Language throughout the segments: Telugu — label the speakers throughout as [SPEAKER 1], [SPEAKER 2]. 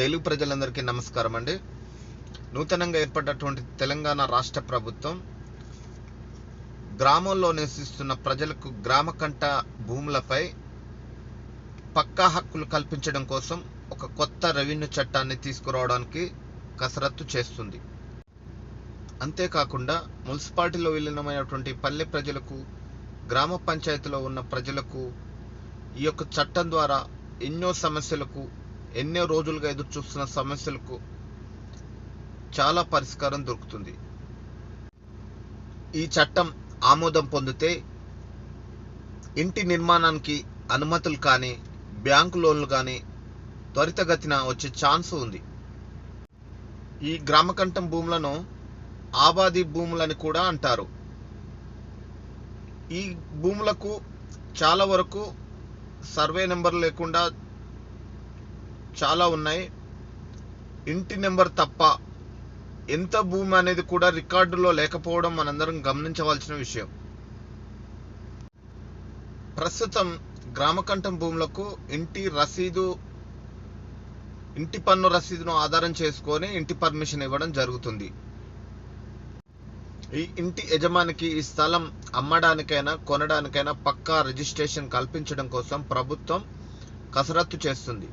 [SPEAKER 1] తెలుగు ప్రజలందరికీ నమస్కారం అండి. నూతనంగా ఏర్పడినటువంటి తెలంగాణ రాష్ట్ర ప్రభుత్వం గ్రామంలో నివసిస్తున్న ప్రజలకు గ్రామ కంట భూములపై పక్కా హక్కులు కల్పించడం కోసం ఒక కొత్త రెవెన్యూ చట్టాన్ని తీసుకురావడానికి కసరత్తు చేస్తుంది. అంతేకాకుండా మున్సిపాలిటీలో విలీనమైనటువంటి పల్లె ప్రజలకు గ్రామ పంచాయతీలో ఉన్న ప్రజలకు ఈ యొక్క చట్టం ద్వారా ఎన్నో సమస్యలకు ఎన్నో రోజులుగా ఎదురు చూస్తున్న సమస్యలకు చాలా పరిష్కారం దొరుకుతుంది. ఈ చట్టం ఆమోదం పొందితే ఇంటి నిర్మాణానికి అనుమతులు కానీ బ్యాంకు లోన్లు కానీ త్వరితగతిన వచ్చే ఛాన్స్ ఉంది. ఈ గ్రామకంఠం భూములను ఆబాది భూములని కూడా అంటారు. ఈ భూములకు చాలా వరకు సర్వే నెంబర్ లేకుండా చాలా ఉన్నాయి. ఇంటి నెంబర్ తప్ప ఎంత భూమి అనేది కూడా రికార్డులో లేకపోవడం మనందరం గమనించవలసిన విషయం. ప్రస్తుతం గ్రామకంఠం భూములకు ఇంటి రసీదు ఇంటి పన్ను రసీదును ఆధారం చేసుకొని ఇంటి పర్మిషన్ ఇవ్వడం జరుగుతుంది. ఈ ఇంటి యజమానికి ఈ స్థలం అమ్మడానికైనా కొనడానికైనా పక్కా రిజిస్ట్రేషన్ కల్పించడం కోసం ప్రభుత్వం కసరత్తు చేస్తుంది.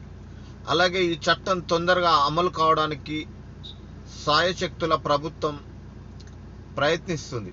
[SPEAKER 1] అలాగే ఈ చట్టం తొందరగా అమలు కావడానికి సాయశక్తుల ప్రభుత్వం ప్రయత్నిస్తుంది.